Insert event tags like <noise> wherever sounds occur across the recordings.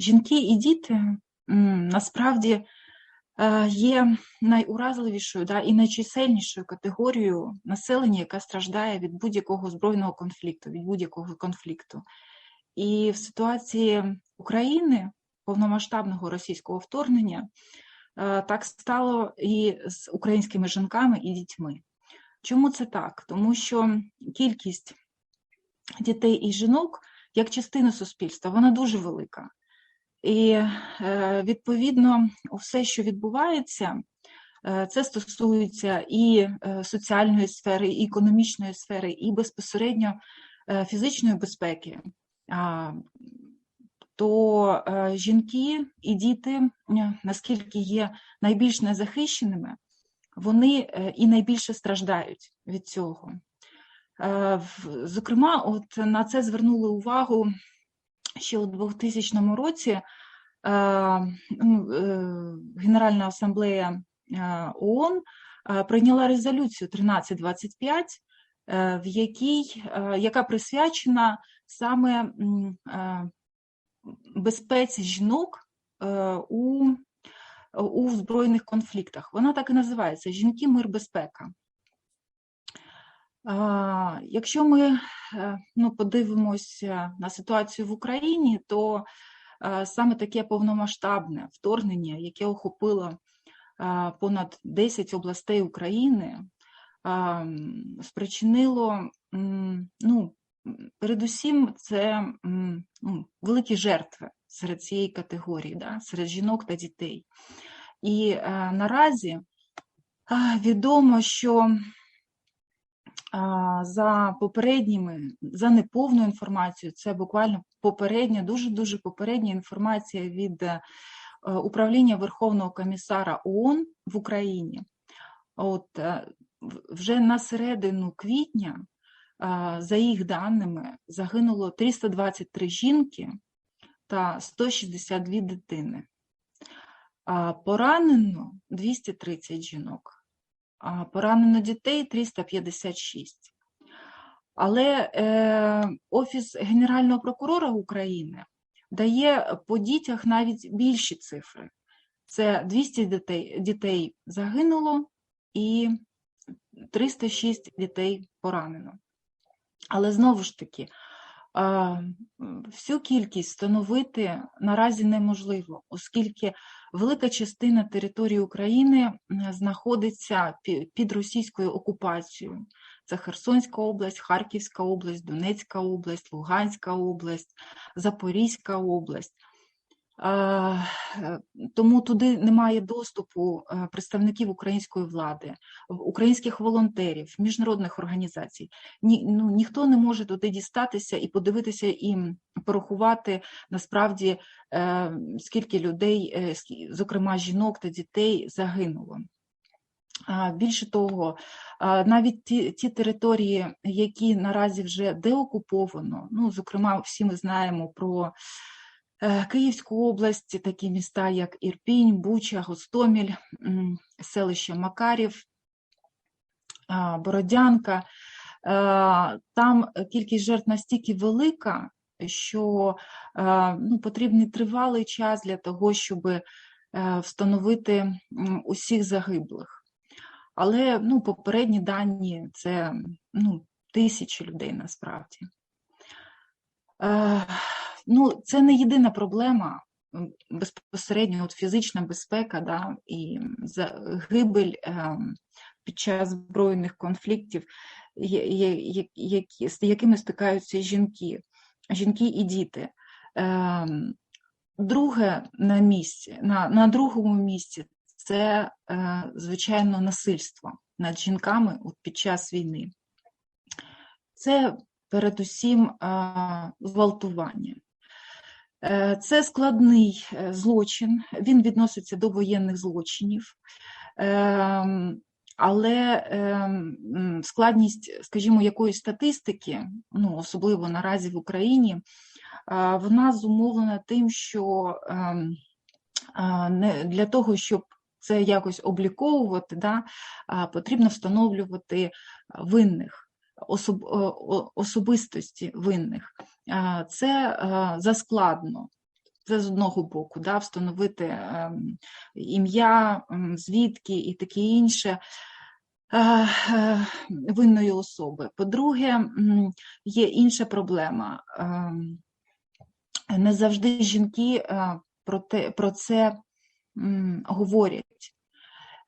Жінки і діти насправді є найуразливішою да, і найчисельнішою категорією населення, яка страждає від будь-якого збройного конфлікту, від будь-якого конфлікту. І в ситуації України повномасштабного російського вторгнення так стало і з українськими жінками і дітьми. Чому це так? Тому що кількість дітей і жінок як частина суспільства, вона дуже велика. І е, відповідно, все, що відбувається, е, це стосується і е, соціальної сфери, і економічної сфери, і безпосередньо фізичної безпеки. То жінки і діти, наскільки є найбільш незахищеними, вони і найбільше страждають від цього. Зокрема, от на це звернули увагу ще у 2000 році ну, е, Генеральна асамблея ООН прийняла резолюцію 1325, е, в якій, е, яка присвячена саме безпеці жінок у у збройних конфліктах. Вона так і називається Жінки, мир, безпека. Якщо ми е, ну, подивимося на ситуацію в Україні, то е, саме таке повномасштабне вторгнення, яке охопило е, понад 10 областей України, спричинило, ну, передусім, це ну, великі жертви серед цієї категорії, да, серед жінок та дітей. І наразі відомо, що за попередніми, за неповною інформацією, це буквально попередня, дуже-дуже попередня інформація від е, управління Верховного комісара ООН в Україні. От е, вже на середину квітня, за їх даними, загинуло 323 жінки та 162 дитини. Поранено 230 жінок поранено дітей 356. Але е, Офіс Генерального прокурора України дає по дітях навіть більші цифри. Це 200 дітей, дітей загинуло і 306 дітей поранено. Але знову ж таки, всю кількість встановити наразі неможливо, оскільки велика частина території України знаходиться під російською окупацією. Це Херсонська область, Харківська область, Донецька область, Луганська область, Запорізька область. Е, тому туди немає доступу е, представників української влади, українських волонтерів, міжнародних організацій. Ні, ну, Ніхто не може туди дістатися і подивитися і порахувати насправді, е, скільки людей, зокрема жінок та дітей, загинуло. Більше того, навіть ті ті території, які наразі вже деокуповано, ну, зокрема, всі ми знаємо про Київську область, такі міста, як Ірпінь, Буча, Гостоміль, селище Макарів, Бородянка. Е, там кількість жертв настільки велика, що е, ну, потрібний тривалий час для того, щоб встановити усіх загиблих. Але ну, попередні дані це ну, тисячі людей насправді. Ну, це не єдина проблема. Безпосередньо от фізична безпека да, і загибель е, під час збройних конфліктів, які, з якими стикаються жінки, жінки і діти. Е, друге на місці, на, на другому місці це, е, звичайно, насильство над жінками під час війни. Це передусім зґвалтування. Е, це складний е, злочин, він відноситься до воєнних злочинів, ем, але ем, складність, скажімо, якоїсь статистики, ну, особливо наразі в Україні, вона зумовлена тим, що ем, для того, щоб це якось обліковувати, да, потрібно встановлювати винних особ, особистості винних. Це заскладно. Це з одного боку, да, встановити ем, ім'я, ем, звідки і таке інше е, е, винної особи. По-друге, є інша проблема. Ем, Не завжди жінки е, про, те, про це говорять.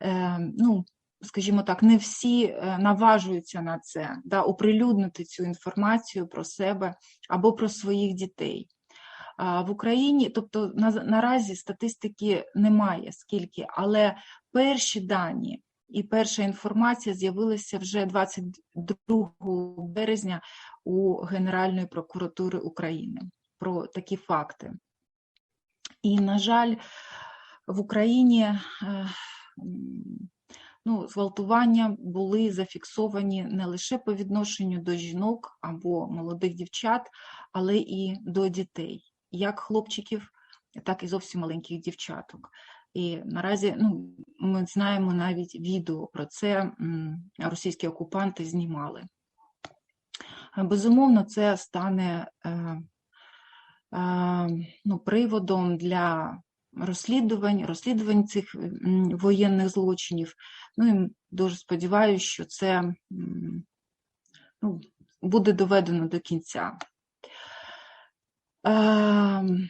Е, Ну, скажімо так, не всі е, наважуються на це, да, оприлюднити цю інформацію про себе або про своїх дітей. В Україні, тобто на, наразі статистики немає скільки, але перші дані і перша інформація з'явилася вже 22 березня у Генеральної прокуратури України про такі факти. І, на жаль, в Україні е, ну, зґвалтування були зафіксовані не лише по відношенню до жінок або молодих дівчат, але і до дітей, як хлопчиків, так і зовсім маленьких дівчаток. І наразі ну, ми знаємо навіть відео про це російські окупанти знімали. Безумовно, це стане е, е, ну, приводом для розслідувань, розслідувань цих воєнних злочинів. Ну і дуже сподіваюся, що це ну, буде доведено до кінця. Ем,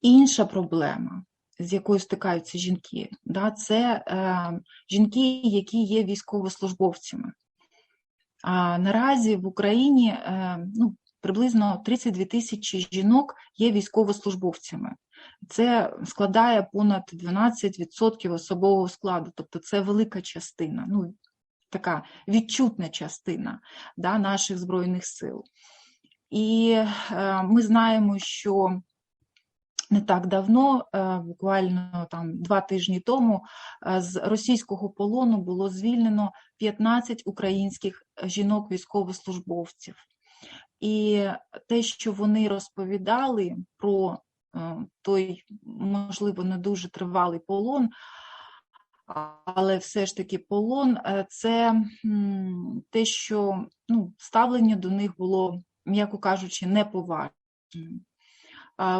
Інша проблема, з якою стикаються жінки, да, це е, жінки, які є військовослужбовцями. А наразі в Україні е, ну, приблизно 32 тисячі жінок є військовослужбовцями. Це складає понад 12% особового складу, тобто це велика частина, ну, така відчутна частина да, наших Збройних сил. І е, ми знаємо, що не так давно, е, буквально там два тижні тому, е, з російського полону було звільнено 15 українських жінок-військовослужбовців. І те, що вони розповідали про той, можливо, не дуже тривалий полон, але все ж таки полон, е, це те, що ну, ставлення до них було, м'яко кажучи, неповажним.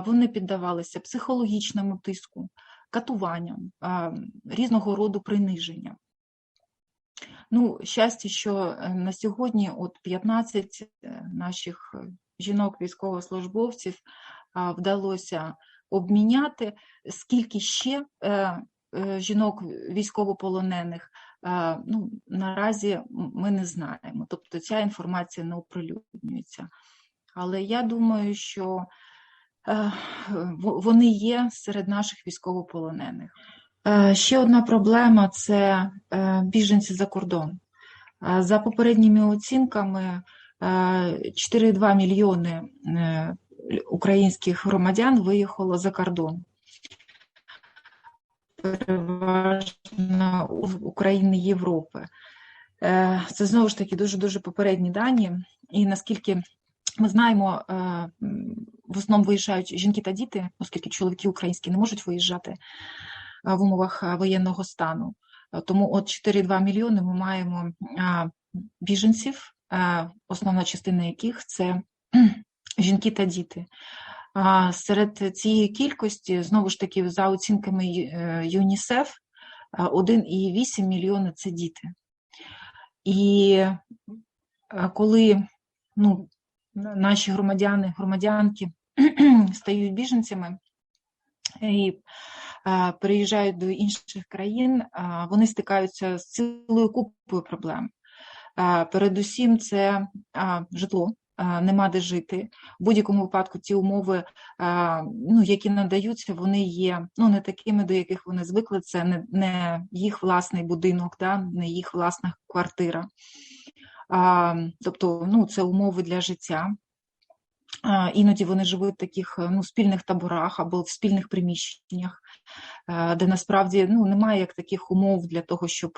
Вони піддавалися психологічному тиску, катуванням, різного роду приниженням. Ну, щастя, що е, на сьогодні от 15 е, наших жінок-військовослужбовців вдалося обміняти, скільки ще е, е, жінок військовополонених, ну, наразі ми не знаємо. Тобто ця інформація не оприлюднюється. Але я думаю, що е, вони є серед наших військовополонених. Е, Ще одна проблема це е, біженці за кордон. Е, За попередніми оцінками, е, 4,2 мільйони е, українських громадян виїхало за кордон. Переважно України Європи. Е, Це знову ж таки дуже-дуже попередні дані. І наскільки ми знаємо, е, в основному виїжджають жінки та діти, оскільки чоловіки українські не можуть виїжджати е, в умовах воєнного стану. Тому от 4,2 мільйони ми маємо біженців, основна частина яких це жінки та діти. Серед цієї кількості, знову ж таки, за оцінками е, ЮНІСЕФ, е, 1,8 мільйона це діти. І е, коли ну, наші громадяни, громадянки <clears throat> стають біженцями і е, переїжджають до інших країн, е, вони стикаються з цілою купою проблем. Е, Передусім, це е, житло, е, нема де жити. В будь-якому випадку ті умови, е, ну, які надаються, вони є ну, не такими, до яких вони звикли. Це не, не їх власний будинок, да, не їх власна квартира. Тобто, ну, це умови для життя. Іноді вони живуть в таких е, ну, спільних таборах або в спільних приміщеннях, е, де насправді ну, немає як таких умов для того, щоб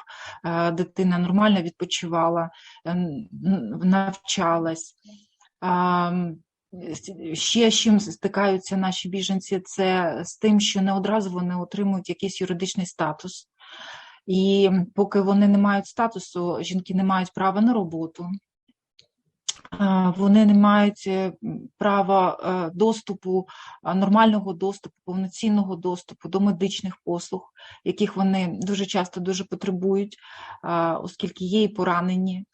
е, дитина нормально відпочивала, навчалась. Ще з чим стикаються наші біженці, це з тим, що не одразу вони отримують якийсь юридичний статус. І поки вони не мають статусу, жінки не мають права на роботу. Вони не мають е, права е, доступу, нормального доступу, повноцінного доступу до медичних послуг, яких вони дуже часто дуже потребують, оскільки є і поранені,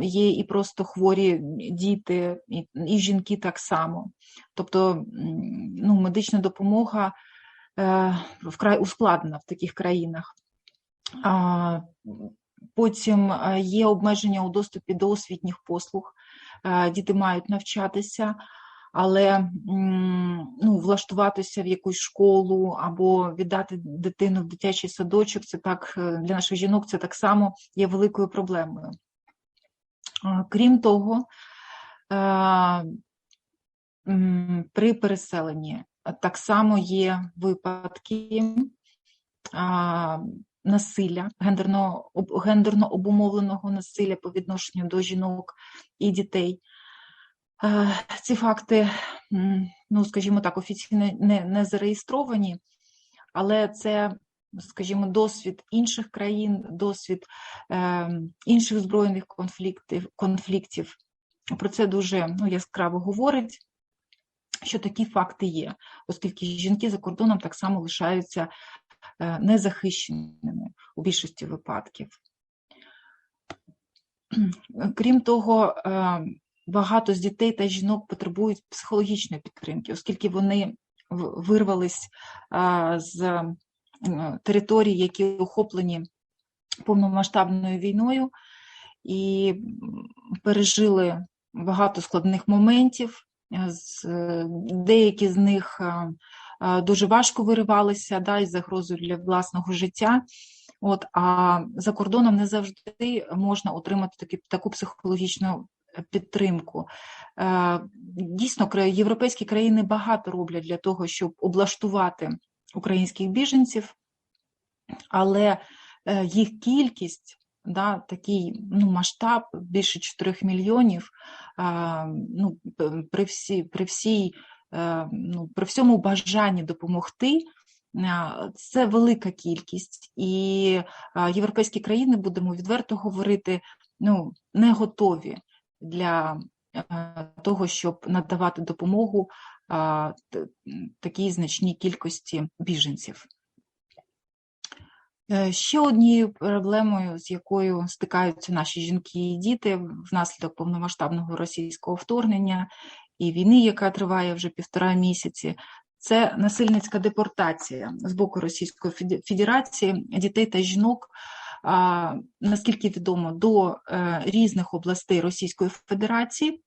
є і просто хворі діти, і, жінки так само. Тобто ну, медична допомога е, вкрай ускладнена в таких країнах. Потім є обмеження у доступі до освітніх послуг. Е, Діти мають навчатися, але ну, влаштуватися в якусь школу або віддати дитину в дитячий садочок, це так е, для наших жінок це так само є великою проблемою. Е, Крім того, при переселенні так само є випадки насилля, гендерно, гендерно обумовленого насилля по відношенню до жінок і дітей. Е, Ці факти, ну, скажімо так, офіційно не, не зареєстровані, але це, скажімо, досвід інших країн, досвід е, інших збройних конфліктів, конфліктів. Про це дуже ну, яскраво говорить, що такі факти є, оскільки жінки за кордоном так само лишаються незахищеними у більшості випадків. Крім того, е, багато з дітей та жінок потребують психологічної підтримки, оскільки вони вирвались е, з територій, які охоплені повномасштабною війною, і пережили багато складних моментів. Е, е, Деякі з них е, е, дуже важко виривалися да, із загрозою для власного життя. От, а за кордоном не завжди можна отримати такі, таку психологічну е, підтримку. Е, Дійсно, європейські країни багато роблять для того, щоб облаштувати українських біженців, але е, їх кількість, да, такий ну, масштаб більше 4 мільйонів, а, ну, при, всі, при, всій, е, ну, при всьому бажанні допомогти, це велика кількість, і європейські країни, будемо відверто говорити, ну, не готові для е, того, щоб надавати допомогу такій значній кількості біженців. Е, Ще однією проблемою, з якою стикаються наші жінки і діти внаслідок повномасштабного російського вторгнення і війни, яка триває вже півтора місяці, це насильницька депортація з боку Російської Федерації дітей та жінок, наскільки відомо, до е, різних областей Російської Федерації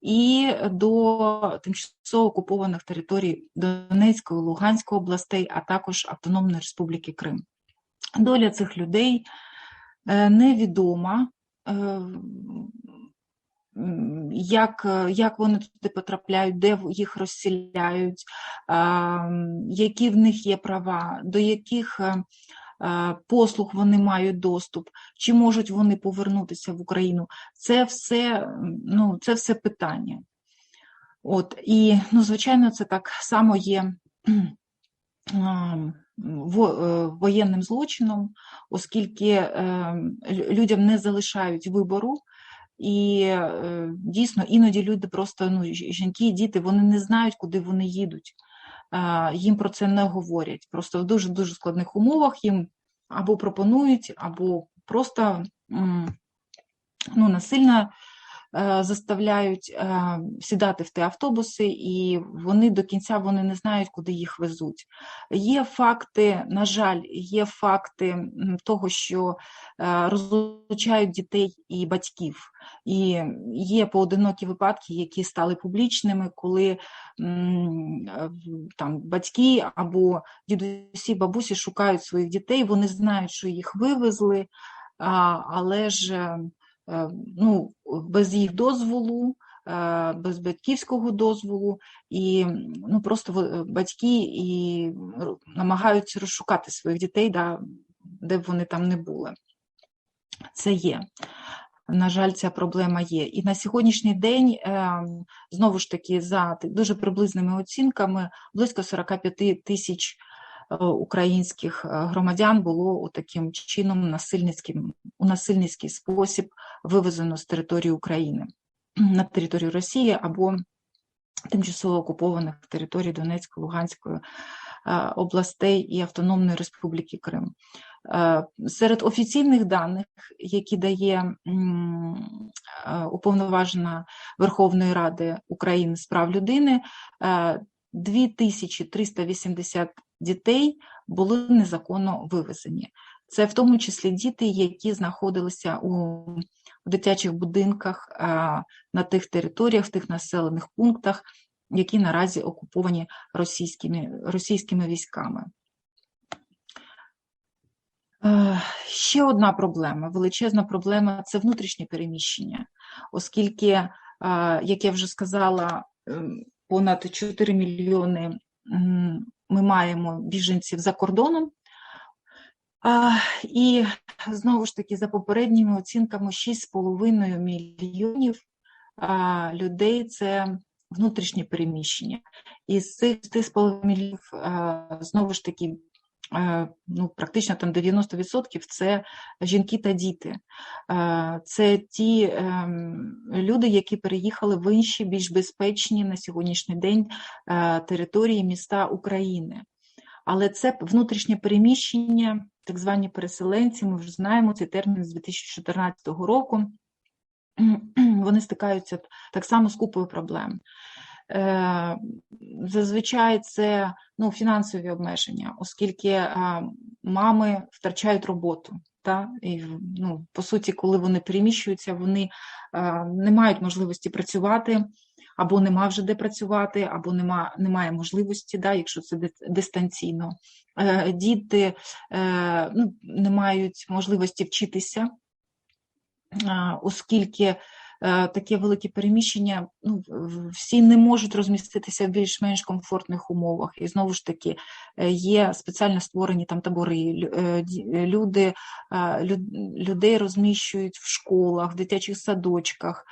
і до тимчасово окупованих територій Донецької, Луганської областей, а також Автономної Республіки Крим. Доля цих людей е, невідома, е, як, е, як вони туди потрапляють, де їх м, які в них є права, до яких е, е, послуг вони мають доступ, чи можуть вони повернутися в Україну. Це все, ну, це все питання. От, і, ну, звичайно, це так само є воєнним злочином, оскільки людям не залишають вибору, і е, дійсно іноді люди просто ну, жінки і діти вони не знають, куди вони їдуть. Їм про це не говорять. Просто в дуже дуже складних умовах їм або пропонують, або просто ну, насильно заставляють е, сідати в ті автобуси, і вони до кінця вони не знають, куди їх везуть. Є факти, на жаль, є факти того, що е, розлучають дітей і батьків. І є поодинокі випадки, які стали публічними, коли е, там батьки або дідусі, бабусі шукають своїх дітей, вони знають, що їх вивезли, але ж е, е, ну, без їх дозволу, е, без батьківського дозволу, і ну, просто батьки і намагаються розшукати своїх дітей, да, де б вони там не були. Це є. На жаль, ця проблема є. І на сьогоднішній день, е, знову ж таки, за дуже приблизними оцінками, близько 45 тисяч е, українських е, громадян було таким чином насильницьким, у насильницький спосіб вивезено з території України. на територію Росії або тимчасово окупованих територій Донецької, Луганської е, областей і Автономної Республіки Крим. Е, серед офіційних даних, які дає е, уповноважена Верховної Ради України з прав людини, 2380 дітей були незаконно вивезені. Це в тому числі діти, які знаходилися у дитячих будинках на тих територіях, в тих населених пунктах, які наразі окуповані російськими, російськими військами. Ще одна проблема, величезна проблема це внутрішнє переміщення, оскільки, як я вже сказала, ем, понад 4 мільйони ми маємо біженців за кордоном, і знову ж таки, за попередніми оцінками, 6,5 мільйонів людей це внутрішнє переміщення. І з цих 6,5 мільйонів, знову ж таки, ну, практично там 90% це жінки та діти. Це ті ем, люди, які переїхали в інші більш безпечні на сьогоднішній день території міста України. Але це внутрішнє переміщення, так звані переселенці, ми вже знаємо цей термін з 2014 року. <clears throat> Вони стикаються так само з купою проблем. Е, зазвичай це ну, фінансові обмеження, оскільки мами втрачають роботу. Та? І, ну, По суті, коли вони переміщуються, вони не мають можливості працювати, або нема вже де працювати, або нема, немає можливості, да, якщо це дистанційно. Е, діти е, ну, не мають можливості вчитися, оскільки Е, таке велике переміщення, ну, всі не можуть розміститися в більш-менш комфортних умовах. І знову ж таки е, є спеціально створені там табори, е, люди, людей розміщують в школах, в дитячих садочках,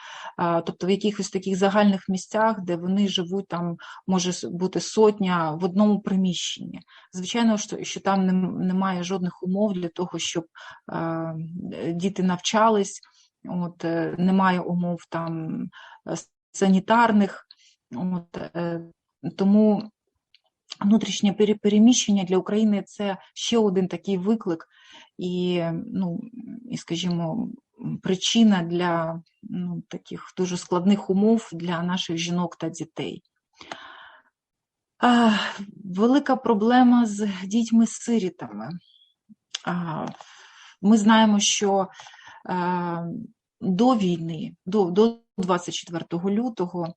тобто в якихось таких загальних місцях, де вони живуть, там може бути сотня в одному приміщенні. Звичайно, що там немає жодних умов для того, щоб діти навчались. От, е, Немає умов там е, санітарних, От, е, тому внутрішнє переміщення для України це ще один такий виклик і, ну, і скажімо, причина для ну, таких дуже складних умов для наших жінок та дітей. Велика проблема з дітьми-сирітами. Ми знаємо, що до війни, до до 24 лютого,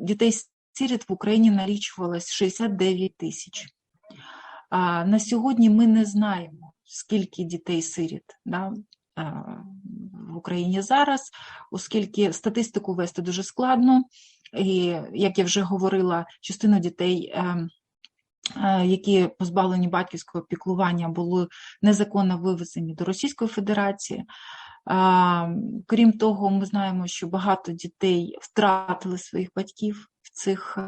дітей сиріт в Україні налічувалось 69 тисяч. А на сьогодні ми не знаємо, скільки дітей сиріт да, в Україні зараз, оскільки статистику вести дуже складно, і, як я вже говорила, частина дітей ем, які позбавлені батьківського піклування, були незаконно вивезені до Російської Федерації. Крім того, ми знаємо, що багато дітей втратили своїх батьків в цих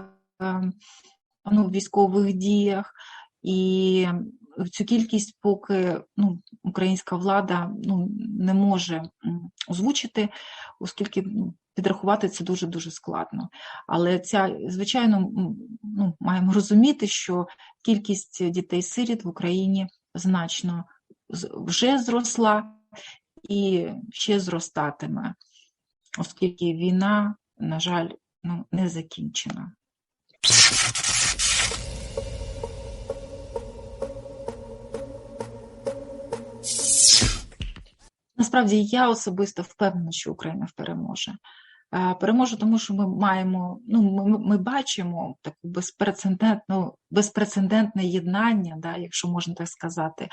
е, ну, військових діях, і цю кількість, поки ну, українська влада ну, не може озвучити, оскільки ну, підрахувати це дуже-дуже складно. Але ця, звичайно, ну, маємо розуміти, що кількість дітей-сиріт в Україні значно вже зросла і ще зростатиме, оскільки війна, на жаль, ну, не закінчена. Насправді я особисто впевнена, що Україна переможе. Переможе, тому що ми маємо, ну ми ми бачимо таку безпрецедентну, безпрецедентне єднання, да, якщо можна так сказати,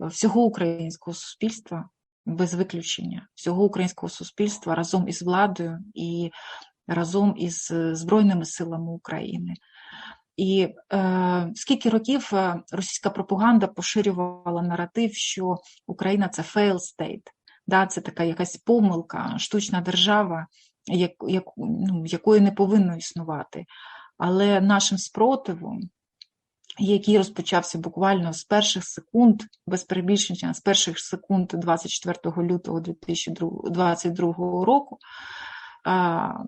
всього українського суспільства без виключення, всього українського суспільства разом із владою і разом із Збройними силами України. І е, скільки років е, російська пропаганда поширювала наратив, що Україна це fail state, да, це така якась помилка, штучна держава як, як, ну, якої не повинно існувати. Але нашим спротивом, який розпочався буквально з перших секунд, без перебільшення, з перших секунд 24 лютого 2022 року,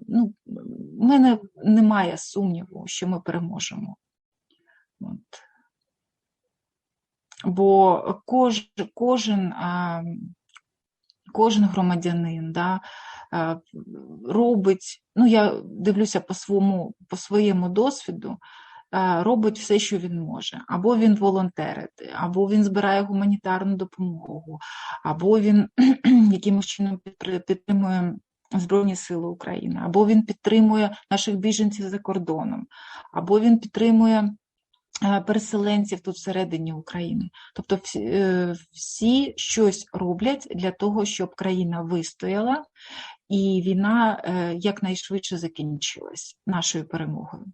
ну, в мене немає сумніву, що ми переможемо. От. Бо кож, кожен кожен громадянин да, робить, ну я дивлюся по своєму, по своєму досвіду, робить все, що він може. Або він волонтерить, або він збирає гуманітарну допомогу, або він <clears throat> якимось чином підтримує Збройні Сили України, або він підтримує наших біженців за кордоном, або він підтримує Е, переселенців тут всередині України. Тобто всі, е, щось роблять для того, щоб країна вистояла і війна е, якнайшвидше закінчилась нашою перемогою.